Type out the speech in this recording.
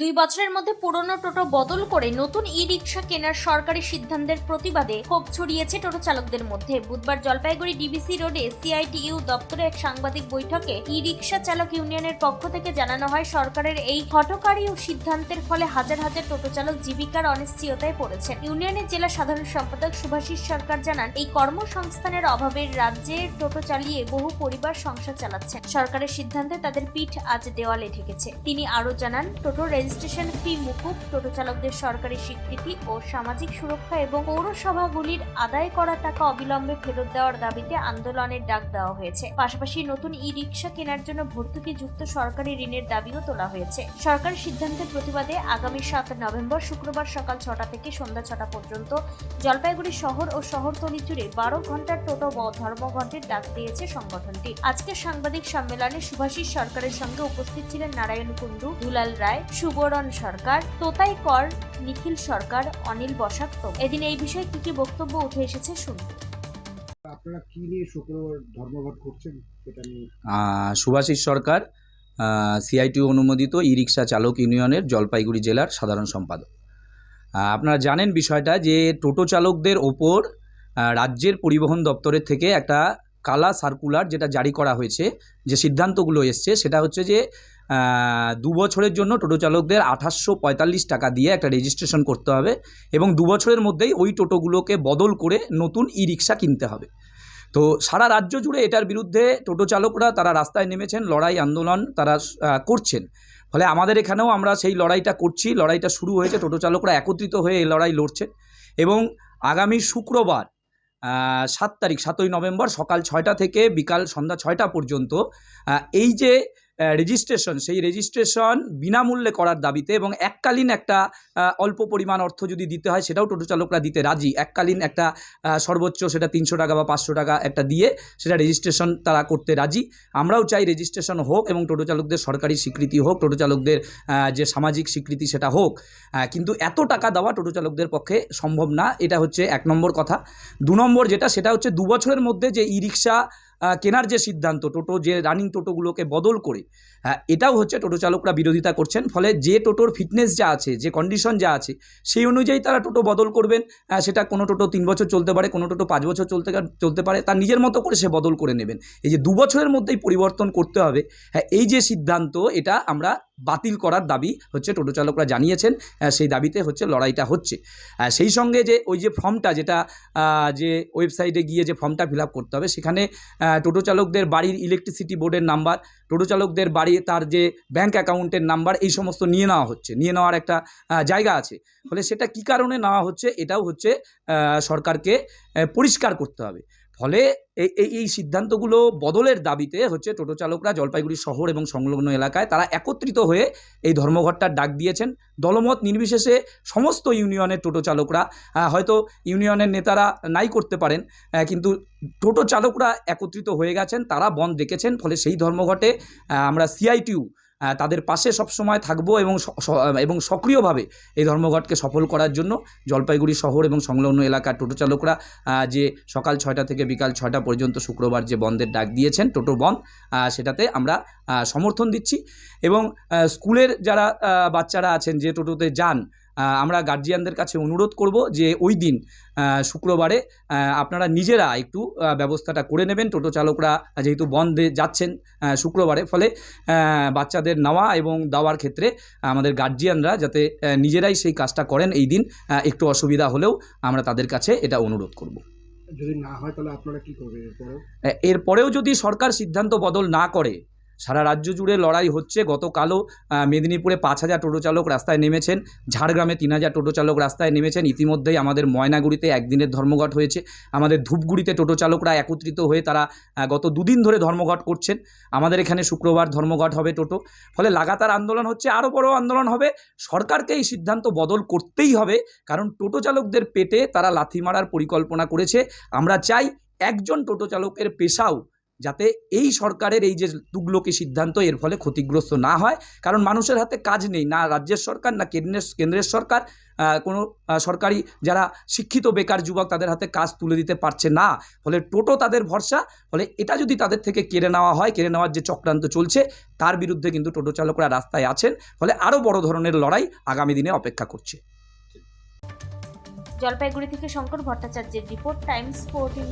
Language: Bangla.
দুই বছরের মধ্যে পুরনো টোটো বদল করে নতুন ই রিক্সা কেনার সরকারি সিদ্ধান্তের প্রতিবাদে ক্ষোভ ছড়িয়েছে টোটো চালকদের মধ্যে। বুধবার জলপাইগুড়ি ডিবিসি রোডে সিআইটিইউ দপ্তরে এক সাংবাদিক বৈঠকে ই রিক্সা চালক ইউনিয়নের পক্ষ থেকে জানানো হয়, সরকারের এই হঠকারী ও সিদ্ধান্তের ফলে হাজার হাজার টোটো চালক জীবিকার অনিশ্চয়তায় পড়েছেন। ইউনিয়নের জেলা সাধারণ সম্পাদক শুভাশিস সরকার জানান, এই কর্মসংস্থানের অভাবে রাজ্যে টোটো চালিয়ে বহু পরিবার সংসার চালাচ্ছেন। সরকারের সিদ্ধান্তে তাদের পিঠ আজ দেওয়ালে ঠেকেছে তিনি আরও জানান, টোটো রেজিস্ট্রেশন ফি মুকুব টোটো চালকদের সরকারি স্বীকৃতি ও সামাজিক সুরক্ষা এবং পৌরসভাগুলির আদায় করা টাকা অবিলম্বে ফেরত দেওয়ার দাবিতে আন্দোলনের ডাক দেওয়া হয়েছে। পাশাপাশি নতুন ই রিক্সা কেনার জন্য ভর্তুকিযুক্ত সরকারি ঋণের দাবিও তোলা হয়েছে। সরকার সিদ্ধান্তের প্রতিবাদে আগামী সাত নভেম্বর শুক্রবার সকাল ছটা থেকে সন্ধ্যা ছটা পর্যন্ত জলপাইগুড়ি শহর ও শহরতলি জুড়ে বারো ঘণ্টার টোটো ধর্মঘটের ডাক দিয়েছে সংগঠনটি। আজকের সাংবাদিক সম্মেলনে সুভাষিস সরকারের সঙ্গে উপস্থিত ছিলেন নারায়ণ কুণ্ডু, দুলাল রায় সুবরণ সরকার তোতাই কর নিখিল সরকার অনিল বসাক। এদিন এই বিষয়ে কি কি বক্তব্য উঠে এসেছে শুনুন। আপনারা কি নিয়ে শুক্রবার ধর্মঘট করছেন সেটা নিয়ে? সুভাষিস সরকার সিআইটি অনুমোদিত ই রিক্সা চালক ইউনিয়নের জলপাইগুড়ি জেলার সাধারণ সম্পাদক। আপনারা জানেন বিষয়টা যে টোটো চালকদের ওপর রাজ্যের পরিবহন দপ্তরের থেকে একটা কালা সার্কুলার যেটা জারি করা হয়েছে যে সিদ্ধান্তগুলো এসছে সেটা হচ্ছে যে দু বছরের জন্য টোটো চালকদের আঠাশশো পঁয়তাল্লিশ টাকা দিয়ে একটা রেজিস্ট্রেশন করতে হবে এবং দু বছরের মধ্যেই ওই টোটোগুলোকে বদল করে নতুন ই রিক্সা কিনতে হবে। তো সারা রাজ্য জুড়ে এটার বিরুদ্ধে টোটো চালকরা তারা রাস্তায় নেমেছেন, লড়াই আন্দোলন তারা করছেন। ফলে আমাদের এখানেও আমরা সেই লড়াইটা করছি, লড়াইটা শুরু হয়েছে, টোটো চালকরা একত্রিত হয়ে এই লড়াই লড়ছেন এবং আগামী শুক্রবার সাত তারিখ, সাতই নভেম্বর সকাল ছয়টা থেকে বিকাল সন্ধ্যা ছয়টা পর্যন্ত এই যে রেজিস্ট্রেশন সেই রেজিস্ট্রেশন বিনামূল্যে করার দাবিতে এবং এককালীন একটা অল্প পরিমাণ অর্থ যদি দিতে হয়, সেটাও টোটো চালকরা দিতে রাজি। এককালীন একটা সর্বোচ্চ সেটা তিনশো টাকা বা পাঁচশো টাকা একটা দিয়ে সেটা রেজিস্ট্রেশন তারা করতে রাজি। আমরাও চাই রেজিস্ট্রেশন হোক এবং টোটো চালকদের সরকারি স্বীকৃতি হোক, টোটো চালকদের যে সামাজিক স্বীকৃতি সেটা হোক কিন্তু এত টাকা দেওয়া টোটো চালকদের পক্ষে সম্ভব না। এটা হচ্ছে এক নম্বর কথা। দু নম্বর যেটা, সেটা হচ্ছে দু বছরের মধ্যে যে ই রিক্সা কেনার যে সিদ্ধান্ত, টোটো, যে রানিং টোটোগুলোকে বদল করে হ্যাঁ এটাও হচ্ছে টোটো চালকরা বিরোধিতা করছেন। ফলে যে টোটোর ফিটনেস যা আছে, যে কন্ডিশন যা আছে, সেই অনুযায়ী তারা টোটো বদল করবেন। সেটা কোনো টোটো তিন বছর চলতে পারে, কোনো টোটো পাঁচ বছর চলতে চলতে পারে, তার নিজের মতো করে সে বদল করে নেবেন। এই যে দু বছরের মধ্যেই পরিবর্তন করতে হবে। হ্যাঁ এই যে সিদ্ধান্ত, এটা আমরা বাতিল করার দাবি হচ্ছে টোটো চালকরা জানিয়েছেন সেই দাবিতে হচ্ছে লড়াইটা হচ্ছে। সেই সঙ্গে যে ওই যে ফর্মটা যেটা যে ওয়েবসাইটে গিয়ে যে ফর্মটা ফিল করতে হবে, সেখানে টোটো চালকদের বাড়ির ইলেকট্রিসিটি বোর্ডের নাম্বার টোটো চালকদের বাড়ি তার যে ব্যাংক অ্যাকাউন্টের নাম্বার এই সমস্ত নিয়ে নেওয়া হচ্ছে, নিয়ে নেওয়ার একটা জায়গা আছে। ফলে সেটা কী কারণে নেওয়া হচ্ছে? এটাও হচ্ছে সরকারকে পরিষ্কার করতে হবে। ফলে এই এই সিদ্ধান্তগুলো বদলের দাবিতে হচ্ছে টোটো চালকরা জলপাইগুড়ি শহর এবং সংলগ্ন এলাকায় তারা একত্রিত হয়ে এই ধর্মঘটটার ডাক দিয়েছেন। দলমত নির্বিশেষে সমস্ত ইউনিয়নের টোটো চালকরা হয়তো ইউনিয়নের নেতারা নাই করতে পারেন কিন্তু টোটো চালকরা একত্রিত হয়ে গেছেন, তারা বন্ধ ডেকেছেন, ফলে সেই ধর্মঘটে আমরা সিআইটিউ তাদের পাশে সবসময় থাকব এবং এবং সক্রিয়ভাবে এই ধর্মঘটকে সফল করার জন্য জলপাইগুড়ি শহর এবং সংলগ্ন এলাকার টোটো চালকরা যে সকাল ছয়টা থেকে বিকাল ছয়টা পর্যন্ত শুক্রবার যে বন্ধের ডাক দিয়েছেন টোটো বন্ধ সেটাতে আমরা সমর্থন দিচ্ছি এবং স্কুলের যারা বাচ্চারা আছেন যে টোটোতে যান আমরা গার্জিয়ানদের কাছে অনুরোধ করব যে ওই দিন শুক্রবারে আপনারা নিজেরা একটু ব্যবস্থাটা করে নেবেন। টোটো চালকরা যেহেতু বন্ধে যাচ্ছেন শুক্রবারে। ফলে বাচ্চাদের নেওয়া এবং দেওয়ার ক্ষেত্রে আমাদের গার্জিয়ানরা যাতে নিজেরাই সেই কাজটা করেন এই দিন একটু অসুবিধা হলেও আমরা তাদের কাছে এটা অনুরোধ করব। যদি না হয় তাহলে আপনারা কি করবেন এরপরেও যদি সরকার সিদ্ধান্ত বদল না করে সারা রাজ্য জুড়ে লড়াই হচ্ছে। গতকালও মেদিনীপুরে পাঁচ হাজার টোটো চালক রাস্তায় নেমেছেন। ঝাড়গ্রামে তিন হাজার টোটো চালক রাস্তায় নেমেছেন। ইতিমধ্যেই আমাদের ময়নাগুড়িতে একদিনের ধর্মঘট হয়েছে। আমাদের ধূপগুড়িতে টোটো চালকরা একত্রিত হয়ে তারা গত দুদিন ধরে ধর্মঘট করছেন। আমাদের এখানে শুক্রবার ধর্মঘট হবে টোটো। ফলে লাগাতার আন্দোলন হচ্ছে আরও বড় আন্দোলন হবে। সরকারকে এই সিদ্ধান্ত বদল করতেই হবে। কারণ টোটো চালকদের পেটে তারা লাথি মারার পরিকল্পনা করেছে। আমরা চাই একজন টোটো চালকের পেশাও যাতে এই সরকারের এই যে তুগলকি সিদ্ধান্ত এর ফলে ক্ষতিগ্রস্ত না হয়। কারণ মানুষের হাতে কাজ নেই, না রাজ্যের সরকার, না কেন্দ্রের কেন্দ্রের সরকার কোনো সরকারি যারা শিক্ষিত বেকার যুবক তাদের হাতে কাজ তুলে দিতে পারছে না। ফলে টোটো তাদের ভরসা, ফলে এটা যদি তাদের থেকে কেড়ে নেওয়া হয়, কেড়ে নেওয়ার যে চক্রান্ত চলছে, তার বিরুদ্ধে কিন্তু টোটো চালকরা রাস্তায় আছেন। ফলে আরও বড় ধরনের লড়াই আগামী দিনে অপেক্ষা করছে। জলপাইগুড়ি থেকে শঙ্কর ভট্টাচার্যের রিপোর্ট, টাইমস ফোরটিন